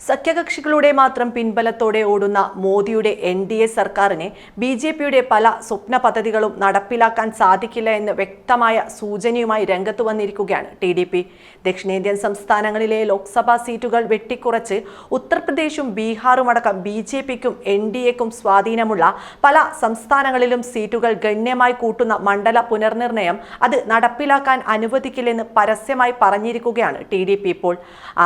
സഖ്യകക്ഷികളുടെ മാത്രം പിൻബലത്തോടെ ഓടുന്ന മോദിയുടെ എൻ ഡി എ സർക്കാരിനെ ബി ജെ പിയുടെ പല സ്വപ്ന പദ്ധതികളും നടപ്പിലാക്കാൻ സാധിക്കില്ല എന്ന് വ്യക്തമായ സൂചനയുമായി രംഗത്ത് വന്നിരിക്കുകയാണ് ടി ഡി പി. ദക്ഷിണേന്ത്യൻ സംസ്ഥാനങ്ങളിലെ ലോക്സഭാ സീറ്റുകൾ വെട്ടിക്കുറച്ച് ഉത്തർപ്രദേശും ബീഹാറും അടക്കം ബി ജെ പിക്കും എൻ ഡി എക്കും സ്വാധീനമുള്ള പല സംസ്ഥാനങ്ങളിലും സീറ്റുകൾ ഗണ്യമായി കൂട്ടുന്ന മണ്ഡല പുനർനിർണയം അത് നടപ്പിലാക്കാൻ അനുവദിക്കില്ലെന്ന് പരസ്യമായി പറഞ്ഞിരിക്കുകയാണ് ടി ഡി പി ഇപ്പോൾ.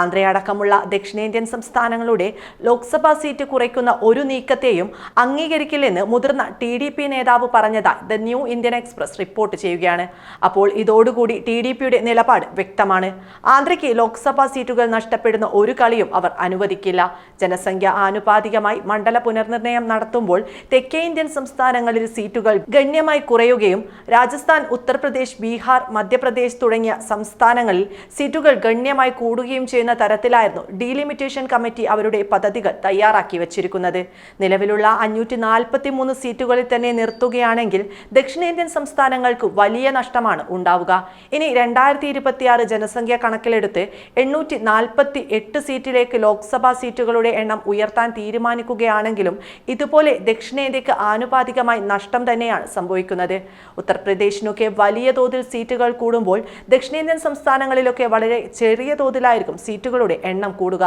ആന്ധ്രയടക്കമുള്ള ദക്ഷിണേന്ത്യൻ സംസ്ഥാനങ്ങളുടെ ലോക്സഭാ സീറ്റ് കുറയ്ക്കുന്ന ഒരു നീക്കത്തെയും അംഗീകരിക്കില്ലെന്ന് മുതിർന്ന ടി ഡി പി നേതാവ് പറഞ്ഞതായി the New Indian Express report ചെയ്യുകയാണ്. അപ്പോൾ ഇതോടുകൂടി ടി ഡി പിയുടെ നിലപാട് വ്യക്തമാണ്. ആന്ധ്രയ്ക്ക് ലോക്സഭാ സീറ്റുകൾ നഷ്ടപ്പെടുന്ന ഒരു കളിയും അവർ അനുവദിക്കില്ല. ജനസംഖ്യ ആനുപാതികമായി മണ്ഡല പുനർനിർണയം നടത്തുമ്പോൾ തെക്കേ ഇന്ത്യൻ സംസ്ഥാനങ്ങളിൽ സീറ്റുകൾ ഗണ്യമായി കുറയുകയും രാജസ്ഥാൻ ഉത്തർപ്രദേശ് ബീഹാർ മധ്യപ്രദേശ് തുടങ്ങിയ സംസ്ഥാനങ്ങളിൽ സീറ്റുകൾ ഗണ്യമായി കൂടുകയും ചെയ്യുന്ന തരത്തിലായിരുന്നു ഡീലിമിറ്റേഷൻ കമ്മിറ്റി അവരുടെ പദ്ധതികൾ തയ്യാറാക്കി വച്ചിരിക്കുന്നത്. നിലവിലുള്ള അഞ്ഞൂറ്റി നാൽപ്പത്തി മൂന്ന് സീറ്റുകളിൽ തന്നെ നിർത്തുകയാണെങ്കിൽ ദക്ഷിണേന്ത്യൻ സംസ്ഥാനങ്ങൾക്ക് വലിയ നഷ്ടമാണ് ഉണ്ടാവുക. ഇനി രണ്ടായിരത്തി ഇരുപത്തിയാറ് ജനസംഖ്യ കണക്കിലെടുത്ത് എണ്ണൂറ്റി നാൽപ്പത്തി എട്ട് സീറ്റിലേക്ക് ലോക്സഭാ സീറ്റുകളുടെ എണ്ണം ഉയർത്താൻ തീരുമാനിക്കുകയാണെങ്കിലും ഇതുപോലെ ദക്ഷിണേന്ത്യക്ക് ആനുപാതികമായി നഷ്ടം തന്നെയാണ് സംഭവിക്കുന്നത്. ഉത്തർപ്രദേശിനൊക്കെ വലിയ തോതിൽ സീറ്റുകൾ കൂടുമ്പോൾ ദക്ഷിണേന്ത്യൻ സംസ്ഥാനങ്ങളിലൊക്കെ വളരെ ചെറിയ തോതിലായിരിക്കും സീറ്റുകളുടെ എണ്ണം കൂടുക.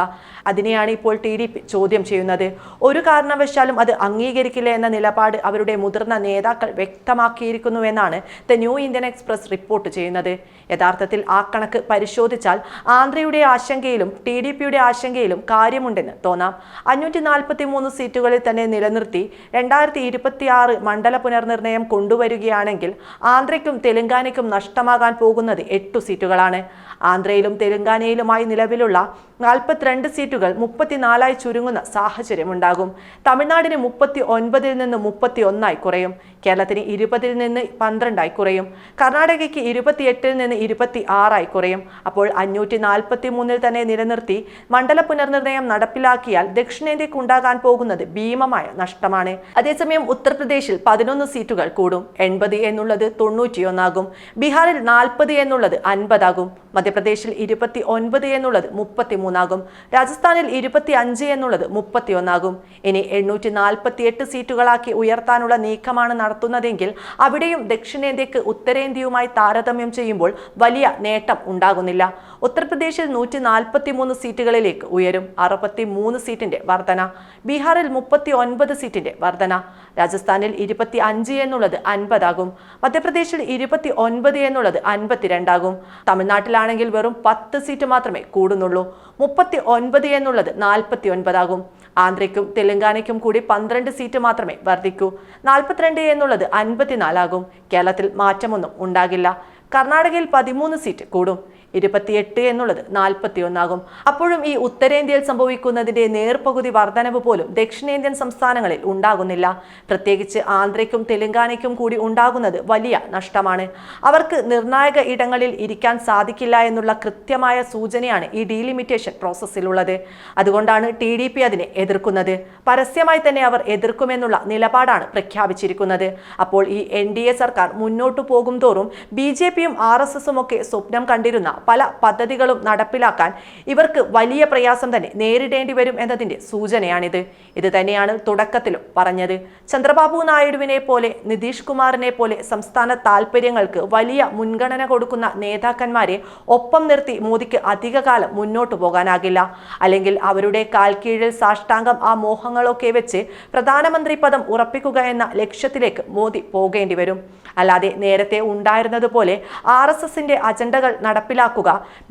അതിനെയാണ് ഇപ്പോൾ ടി ഡി പി ചോദ്യം ചെയ്യുന്നത്. ഒരു കാരണവശാലും അത് അംഗീകരിക്കില്ല എന്ന നിലപാട് അവരുടെ മുതിർന്ന നേതാക്കൾ വ്യക്തമാക്കിയിരിക്കുന്നുവെന്നാണ് the New Indian Express report ചെയ്യുന്നത്. യഥാർത്ഥത്തിൽ ആ കണക്ക് പരിശോധിച്ചാൽ ആന്ധ്രയുടെ ആശങ്കയിലും ടി ഡി പിയുടെ ആശങ്കയിലും കാര്യമുണ്ടെന്ന് തോന്നാം. അഞ്ഞൂറ്റി നാൽപ്പത്തി മൂന്ന് സീറ്റുകളിൽ തന്നെ നിലനിർത്തി രണ്ടായിരത്തി ഇരുപത്തി ആറ് മണ്ഡല പുനർനിർണയം കൊണ്ടുവരികയാണെങ്കിൽ ആന്ധ്രയ്ക്കും തെലങ്കാനയ്ക്കും നഷ്ടമാകാൻ പോകുന്നത് എട്ടു സീറ്റുകളാണ്. ആന്ധ്രയിലും തെലങ്കാനയിലുമായി നിലവിലുള്ള നാൽപ്പത്തിരണ്ട് സീറ്റുകൾ മുപ്പത്തിനാലായി ചുരുങ്ങുന്ന സാഹചര്യമുണ്ടാകും. തമിഴ്നാടിന് മുപ്പത്തി ഒൻപതിൽ നിന്ന് മുപ്പത്തി ഒന്നായി കുറയും. കേരളത്തിന് ഇരുപതിൽ നിന്ന് പന്ത്രണ്ടായി കുറയും. കർണാടകയ്ക്ക് ഇരുപത്തിയെട്ടിൽ നിന്ന് ഇരുപത്തി ആറായി കുറയും. അപ്പോൾ അഞ്ഞൂറ്റി നാൽപ്പത്തി മൂന്നിൽ തന്നെ നിലനിർത്തി മണ്ഡല പുനർനിർണയം നടപ്പിലാക്കിയാൽ ദക്ഷിണേന്ത്യക്ക് ഉണ്ടാകാൻ പോകുന്നത് ഭീമമായ നഷ്ടമാണ്. അതേസമയം ഉത്തർപ്രദേശിൽ പതിനൊന്ന് സീറ്റുകൾ കൂടും. എൺപത് എന്നുള്ളത് തൊണ്ണൂറ്റിയൊന്നാകും. ബീഹാറിൽ നാൽപ്പത് എന്നുള്ളത് അൻപതാകും. മധ്യപ്രദേശിൽ ഇരുപത്തി ഒൻപത് എന്നുള്ളത് മുപ്പത്തിമൂന്നാകും. രാജസ്ഥാനിൽ ഇരുപത്തി അഞ്ച് എന്നുള്ളത് മുപ്പത്തിയൊന്നാകും. ഇനി എണ്ണൂറ്റി നാൽപ്പത്തി എട്ട് സീറ്റുകളാക്കി ഉയർത്താനുള്ള നീക്കമാണ് നടത്തുന്നതെങ്കിൽ അവിടെയും ദക്ഷിണേന്ത്യക്ക് ഉത്തരേന്ത്യയുമായി താരതമ്യം ചെയ്യുമ്പോൾ വലിയ നേട്ടം ഉണ്ടാകുന്നില്ല. ഉത്തർപ്രദേശിൽ നൂറ്റി നാൽപ്പത്തി മൂന്ന് സീറ്റുകളിലേക്ക് ഉയരും. അറുപത്തി മൂന്ന് സീറ്റിന്റെ വർധന. ബീഹാറിൽ മുപ്പത്തി ഒൻപത് സീറ്റിന്റെ വർധന. രാജസ്ഥാനിൽ ഇരുപത്തി അഞ്ച് എന്നുള്ളത് അൻപതാകും. മധ്യപ്രദേശിൽ ഇരുപത്തി ഒൻപത് എന്നുള്ളത് അൻപത്തിരണ്ടാകും. തമിഴ്നാട്ടിലാണെങ്കിൽ വെറും പത്ത് സീറ്റ് മാത്രമേ കൂടുന്നുള്ളൂ. മുപ്പത്തി ഒൻപത് എന്നുള്ളത് നാൽപ്പത്തി ഒൻപതാകും ആന്ധ്രയ്ക്കും തെലങ്കാനയ്ക്കും കൂടി പന്ത്രണ്ട് സീറ്റ് മാത്രമേ വർദ്ധിക്കൂ. നാൽപ്പത്തിരണ്ട് എന്നുള്ളത് അൻപത്തിനാലാകും. കേരളത്തിൽ മാറ്റമൊന്നും ഉണ്ടാകില്ല. കർണാടകയിൽ പതിമൂന്ന് സീറ്റ് കൂടും. ഇരുപത്തിയെട്ട് എന്നുള്ളത് നാൽപ്പത്തി ഒന്നാകും അപ്പോഴും ഈ ഉത്തരേന്ത്യയിൽ സംഭവിക്കുന്നതിന്റെ നേർപകുതി വർധനവ് പോലും ദക്ഷിണേന്ത്യൻ സംസ്ഥാനങ്ങളിൽ ഉണ്ടാകുന്നില്ല. പ്രത്യേകിച്ച് ആന്ധ്രയ്ക്കും തെലങ്കാനയ്ക്കും കൂടി ഉണ്ടാകുന്നത് വലിയ നഷ്ടമാണ്. അവർക്ക് നിർണായക ഇടങ്ങളിൽ ഇരിക്കാൻ സാധിക്കില്ല എന്നുള്ള കൃത്യമായ സൂചനയാണ് ഈ ഡീലിമിറ്റേഷൻ പ്രോസസ്സിലുള്ളത്. അതുകൊണ്ടാണ് ടി ഡി പി അതിനെ എതിർക്കുന്നത്. പരസ്യമായി തന്നെ അവർ എതിർക്കുമെന്നുള്ള നിലപാടാണ് പ്രഖ്യാപിച്ചിരിക്കുന്നത്. അപ്പോൾ ഈ എൻ ഡി എ സർക്കാർ മുന്നോട്ടു പോകും തോറും ബി ജെ പിയും ആർ എസ് എസും ഒക്കെ സ്വപ്നം കണ്ടിരുന്ന പല പദ്ധതികളും നടപ്പിലാക്കാൻ ഇവർക്ക് വലിയ പ്രയാസം തന്നെ നേരിടേണ്ടി വരും എന്നതിന്റെ സൂചനയാണിത്. ഇത് തന്നെയാണ് തുടക്കത്തിലും പറഞ്ഞത്. ചന്ദ്രബാബു നായിഡുവിനെ പോലെ നിതീഷ് കുമാറിനെ പോലെ സംസ്ഥാന താൽപ്പര്യങ്ങൾക്ക് വലിയ മുൻഗണന കൊടുക്കുന്ന നേതാക്കന്മാരെ ഒപ്പം നിർത്തി മോദിക്ക് അധികകാലം മുന്നോട്ടു പോകാനാകില്ല. അല്ലെങ്കിൽ അവരുടെ കാൽക്കീഴിൽ കീഴിൽ സാഷ്ടാംഗം ആ മോഹങ്ങളൊക്കെ വെച്ച് പ്രധാനമന്ത്രി പദം ഉറപ്പിക്കുക എന്ന ലക്ഷ്യത്തിലേക്ക് മോദി പോകേണ്ടി വരും. അല്ലാതെ നേരത്തെ ഉണ്ടായിരുന്നതുപോലെ ആർ എസ് എസിന്റെ അജണ്ടകൾ നടപ്പിലാക്കുക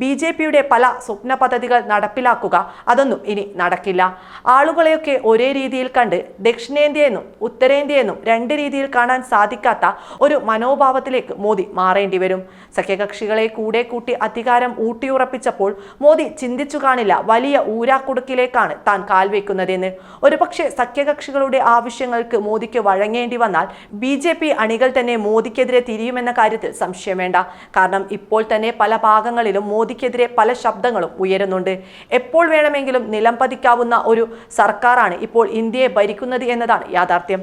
ബി ജെ പിയുടെ പല സ്വപ്ന പദ്ധതികൾ നടപ്പിലാക്കുക. അതൊന്നും ഇനി നടക്കില്ല. ആളുകളെയൊക്കെ ഒരേ രീതിയിൽ കണ്ട് ദക്ഷിണേന്ത്യയെന്നും ഉത്തരേന്ത്യയെന്നും രണ്ട് രീതിയിൽ കാണാൻ സാധിക്കാത്ത ഒരു മനോഭാവത്തിലേക്ക് മോദി മാറേണ്ടി വരും. സഖ്യകക്ഷികളെ കൂടെ കൂട്ടി അധികാരം ഊട്ടിയുറപ്പിച്ചപ്പോൾ മോദി ചിന്തിച്ചു കാണില്ല വലിയ ഊരാക്കുടുക്കിലേക്കാണ് താൻ കാൽവെക്കുന്നതെന്ന് ഒരുപക്ഷെ സഖ്യകക്ഷികളുടെ ആവശ്യങ്ങൾക്ക് മോദിക്ക് വഴങ്ങേണ്ടി വന്നാൽ ബി ജെ പി അണികൾ തന്നെ മോദിക്കെതിരെ തിരിയുമെന്ന കാര്യത്തിൽ സംശയം വേണ്ട. കാരണം ഇപ്പോൾ തന്നെ പല ഭാഗങ്ങളിലും മോദിക്കെതിരെ പല ശബ്ദങ്ങളും ഉയരുന്നുണ്ട്. എപ്പോൾ വേണമെങ്കിലും നിലം പതിക്കാവുന്ന ഒരു സർക്കാരാണ് ഇപ്പോൾ ഇന്ത്യയെ ഭരിക്കുന്നത് എന്നതാണ് യാഥാർത്ഥ്യം.